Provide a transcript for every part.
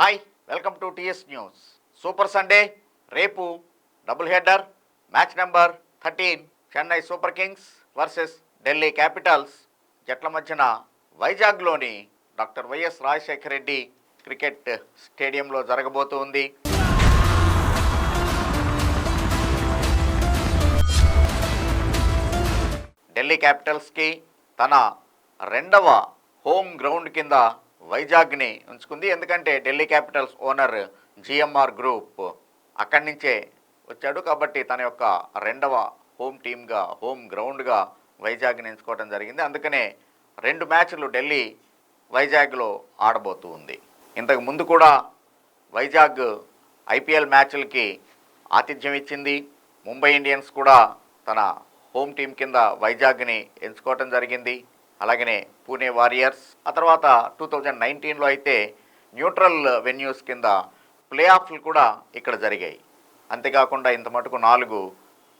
Hi welcome to TS news. Super Sunday రేపు double header match number thirteen Chennai super kings versus Delhi capitals. జట్ల మధ్యన వైజాగ్లోని doctor YS Rajasekhara Reddy cricket స్టేడియంలో జరగబోతుంది. ఢిల్లీ క్యాపిటల్స్కి తన రెండవ home ground కింద వైజాగ్ని ఉంచుకుంది. ఎందుకంటే Delhi capitals owner GMR group అక్కడి నుంచే వచ్చాడు కాబట్టి తన యొక్క రెండవ హోమ్ టీమ్గా హోమ్ గ్రౌండ్గా వైజాగ్ని ఎంచుకోవడం జరిగింది. అందుకనే రెండు మ్యాచ్లు ఢిల్లీ వైజాగ్లో ఆడబోతూ ఉంది. ఇంతకు ముందు కూడా వైజాగ్ ఐపీఎల్ మ్యాచ్లకి ఆతిథ్యం ఇచ్చింది. ముంబై ఇండియన్స్ కూడా తన హోమ్ టీం కింద వైజాగ్ని ఎంచుకోవటం జరిగింది. అలాగనే పూణే వారియర్స్ ఆ తర్వాత టూ థౌజండ్ నైన్టీన్లో అయితే న్యూట్రల్ వెన్యూస్ కింద ప్లే ఆఫ్లు కూడా ఇక్కడ జరిగాయి. అంతేకాకుండా ఇంత మటుకు నాలుగు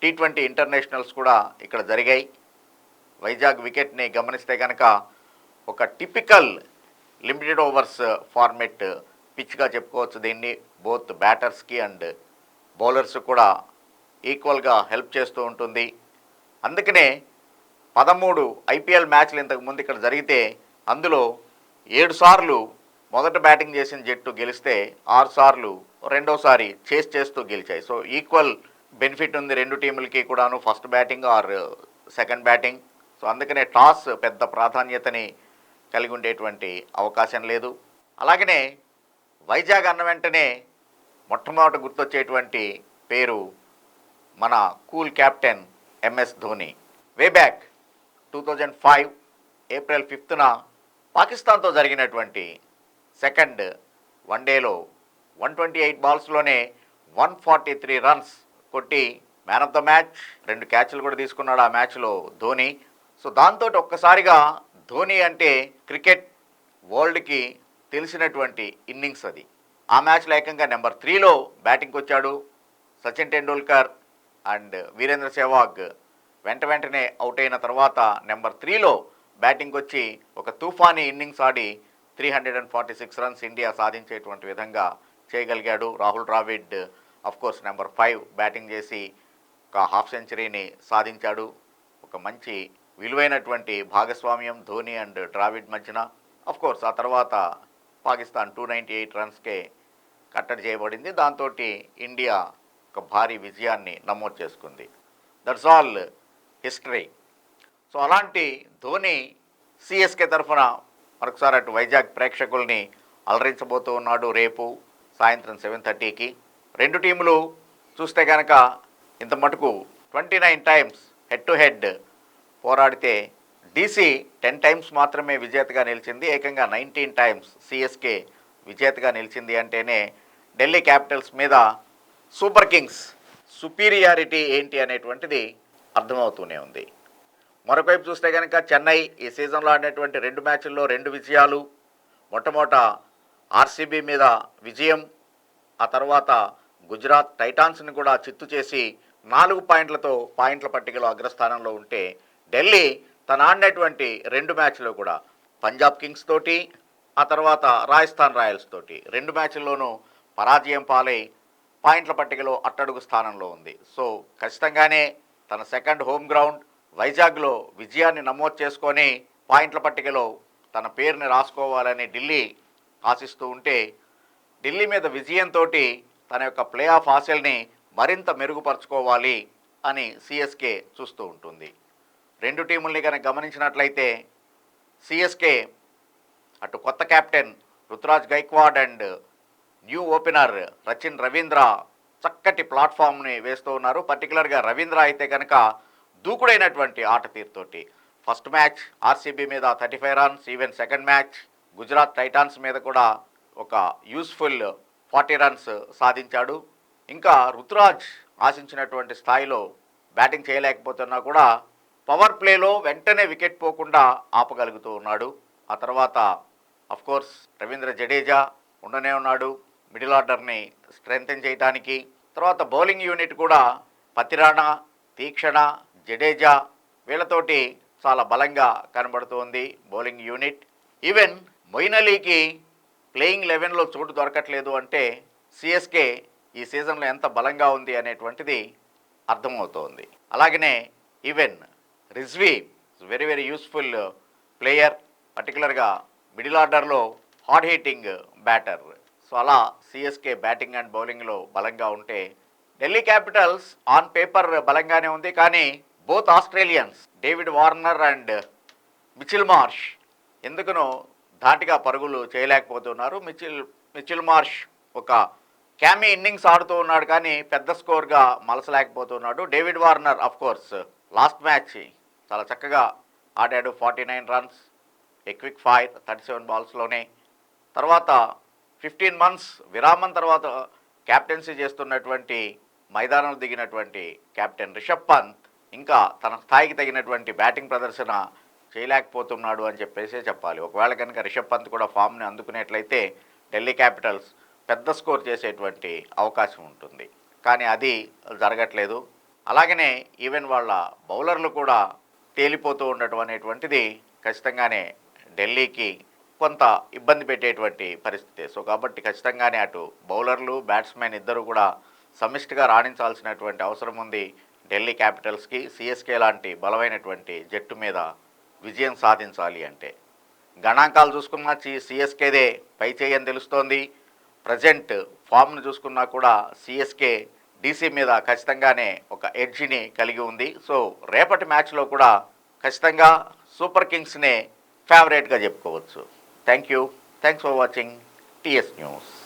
టీ ట్వంటీ ఇంటర్నేషనల్స్ కూడా ఇక్కడ జరిగాయి. వైజాగ్ వికెట్ని గమనిస్తే కనుక ఒక టిపికల్ లిమిటెడ్ ఓవర్స్ ఫార్మెట్ పిచ్గా చెప్పుకోవచ్చు దీన్ని. బోత్ బ్యాటర్స్కి అండ్ బౌలర్స్ కూడా ఈక్వల్గా హెల్ప్ చేస్తూ ఉంటుంది. అందుకనే పదమూడు ఐపీఎల్ మ్యాచ్లు ఇంతకు ముందు ఇక్కడ జరిగితే అందులో ఏడు సార్లు మొదట బ్యాటింగ్ చేసిన జట్టు గెలిస్తే ఆరు సార్లు రెండోసారి చేస్ చేస్తూ గెలిచాయి. సో ఈక్వల్ బెనిఫిట్ ఉంది రెండు టీములకి కూడాను. First batting or second batting so అందుకనే టాస్ పెద్ద ప్రాధాన్యతని కలిగి ఉండేటువంటి అవకాశం లేదు. అలాగనే వైజాగ్ అన్న వెంటనే మొట్టమొదట గుర్తొచ్చేటువంటి పేరు మన cool captain MS Dhoni. Way back two thousand five April ఫిఫ్త్న పాకిస్తాన్తో జరిగినటువంటి సెకండ్ వన్డేలో వన్ ట్వంటీ ఎయిట్ బాల్స్లోనే వన్ ఫార్టీ త్రీ రన్స్ కొట్టి మ్యాన్ ఆఫ్ ద మ్యాచ్ రెండు క్యాచ్లు కూడా తీసుకున్నాడు ఆ మ్యాచ్లో ధోని. సో దాంతో ఒక్కసారిగా ధోని అంటే క్రికెట్ వరల్డ్కి తెలిసినటువంటి ఇన్నింగ్స్ అది. ఆ మ్యాచ్లో ఏకంగా నెంబర్ త్రీలో బ్యాటింగ్కి వచ్చాడు సచిన్ టెండూల్కర్ అండ్ వీరేంద్ర సెహ్వాగ్. వెంట వెంటనే అవుట్ అయిన తర్వాత నెంబర్ త్రీలో బ్యాటింగ్ వచ్చి ఒక తుఫానీ innings Audi three hundred and forty six runs India సాధించేటువంటి విధంగా చేయగలిగాడు. Rahul Dravid course number five batting చేసి ఒక హాఫ్ సెంచరీని సాధించాడు. ఒక మంచి విలువైనటువంటి భాగస్వామ్యం ధోని అండ్ ద్రావిడ్ మధ్యన. కోర్స్ ఆ తర్వాత పాకిస్తాన్ టూ నైంటీ ఎయిట్ రన్స్కే కట్టడి చేయబడింది. దాంతో ఇండియా ఒక భారీ విజయాన్ని నమోదు చేసుకుంది. That's all history. సో అలాంటి ధోని సిఎస్కే తరఫున మరొకసారి అటు వైజాగ్ ప్రేక్షకుల్ని అలరించబోతూ ఉన్నాడు రేపు సాయంత్రం సెవెన్ థర్టీకి. రెండు టీములు చూస్తే కనుక ఇంత మటుకు twenty nine times head to head పోరాడితే డీసీ టెన్ టైమ్స్ మాత్రమే విజేతగా నిలిచింది. ఏకంగా నైన్టీన్ టైమ్స్ సిఎస్కే విజేతగా నిలిచింది అంటేనే ఢిల్లీ క్యాపిటల్స్ మీద సూపర్ కింగ్స్ సుపీరియారిటీ ఏంటి అనేటువంటిది అర్థమవుతూనే ఉంది. మరొకవైపు చూస్తే కనుక చెన్నై ఈ సీజన్లో ఆడినటువంటి రెండు మ్యాచ్ల్లో రెండు విజయాలు మొట్టమొదట ఆర్సీబీ మీద విజయం ఆ తర్వాత గుజరాత్ టైటాన్స్ని కూడా చిత్తు చేసి నాలుగు పాయింట్లతో పాయింట్ల పట్టికలో అగ్రస్థానంలో ఉంటే ఢిల్లీ తన ఆడినటువంటి రెండు మ్యాచ్లు కూడా పంజాబ్ కింగ్స్ తోటి ఆ తర్వాత రాజస్థాన్ రాయల్స్ తోటి రెండు మ్యాచ్ల్లోనూ పరాజయం పాలై పాయింట్ల పట్టికలో అట్టడుగు స్థానంలో ఉంది. సో ఖచ్చితంగానే తన సెకండ్ హోమ్ గ్రౌండ్ వైజాగ్లో విజయాన్ని నమోదు చేసుకొని పాయింట్ల పట్టికలో తన పేరుని రాసుకోవాలని ఢిల్లీ ఆశిస్తూ ఉంటే ఢిల్లీ మీద విజయంతో తన యొక్క ప్లే ఆఫ్ ఆశల్ని మరింత మెరుగుపరుచుకోవాలి అని సిఎస్కే చూస్తూ ఉంటుంది. రెండు టీముల్ని కనుక గమనించినట్లయితే సిఎస్కే అటు కొత్త captain Ruturaj Gaikwad and new opener Rachin Ravindra చక్కటి ప్లాట్ఫామ్ని వేస్తూ ఉన్నారు. పర్టికులర్గా రవీంద్ర అయితే కనుక దూకుడైనటువంటి ఆట తీరుతోటి. ఫస్ట్ మ్యాచ్ ఆర్సీబీ మీద thirty five runs even second match Gujarat titans మీద కూడా ఒక యూస్ఫుల్ ఫార్టీ రన్స్ సాధించాడు. ఇంకా రుతురాజ్ ఆశించినటువంటి స్థాయిలో బ్యాటింగ్ చేయలేకపోతున్నా కూడా పవర్ ప్లేలో వెంటనే వికెట్ పోకుండా ఆపగలుగుతూ ఉన్నాడు. ఆ తర్వాత అఫ్కోర్స్ రవీంద్ర జడేజా ఉండనే ఉన్నాడు. మిడిల్ ఆర్డర్ని స్ట్రెంగ్తెన్ చేయడానికి తర్వాత బౌలింగ్ యూనిట్ కూడా పతిరాణ తీక్షణ జడేజా వీళ్ళతోటి చాలా బలంగా కనబడుతోంది బౌలింగ్ యూనిట్. ఈవెన్ మొయిన్ అలీకి ప్లేయింగ్ లెవెన్లో చోటు దొరకట్లేదు అంటే సిఎస్కే ఈ సీజన్లో ఎంత బలంగా ఉంది అనేటువంటిది అర్థమవుతోంది. అలాగనే even Rizvi very very useful player పర్టికులర్గా మిడిల్ ఆర్డర్లో హార్డ్ హీటింగ్ బ్యాటర్. సో అలా సిఎస్కే బ్యాటింగ్ అండ్ బౌలింగ్లో బలంగా ఉంటే ఢిల్లీ క్యాపిటల్స్ ఆన్ పేపర్ బలంగానే ఉంది. కానీ both Australians David Warner and Mitchell Marsh ఎందుకునో ధాటిగా పరుగులు చేయలేకపోతున్నారు. మిచిల్ మిచిల్ మార్ష్ ఒక క్యామీ ఇన్నింగ్స్ ఆడుతూ ఉన్నాడు కానీ పెద్ద స్కోర్గా మలసలేకపోతున్నాడు David Warner of course last match చాలా చక్కగా ఆడాడు. Forty nine runs a quick fire thirty seven బాల్స్లోనే తర్వాత ఫిఫ్టీన్ మంత్స్ విరామం తర్వాత క్యాప్టెన్సీ చేస్తున్నటువంటి మైదానంలో దిగినటువంటి కెప్టెన్ రిషబ్ పంత్ ఇంకా తన స్థాయికి తగినటువంటి బ్యాటింగ్ ప్రదర్శన చేయలేకపోతున్నాడు అని చెప్పేసి చెప్పాలి. ఒకవేళ కనుక రిషబ్ పంత్ కూడా ఫామ్ని అందుకునేట్లయితే ఢిల్లీ క్యాపిటల్స్ పెద్ద స్కోర్ చేసేటువంటి అవకాశం ఉంటుంది. కానీ అది జరగట్లేదు. అలాగనే ఈవెన్ వాళ్ళ బౌలర్లు కూడా తేలిపోతూ ఉండటం అనేటువంటిది ఖచ్చితంగానే ఢిల్లీకి కొంత ఇబ్బంది పెట్టేటువంటి పరిస్థితి. సో కాబట్టి ఖచ్చితంగానే అటు బౌలర్లు బ్యాట్స్మెన్ ఇద్దరు కూడా సమిష్టిగా రాణించాల్సినటువంటి అవసరం ఉంది. ఢిల్లీ క్యాపిటల్స్కి సిఎస్కే లాంటి బలమైనటువంటి జట్టు మీద విజయం సాధించాలి అంటే. గణాంకాలు చూసుకున్నా సిఎస్కేదే పై చేయని తెలుస్తోంది. ప్రజెంట్ ఫామ్ను చూసుకున్నా కూడా సిఎస్కే డీసీ మీద ఖచ్చితంగానే ఒక ఎడ్జిని కలిగి ఉంది. సో రేపటి మ్యాచ్లో కూడా ఖచ్చితంగా సూపర్ కింగ్స్నే ఫేవరెట్గా చెప్పుకోవచ్చు. Thank you thanks for watching TS news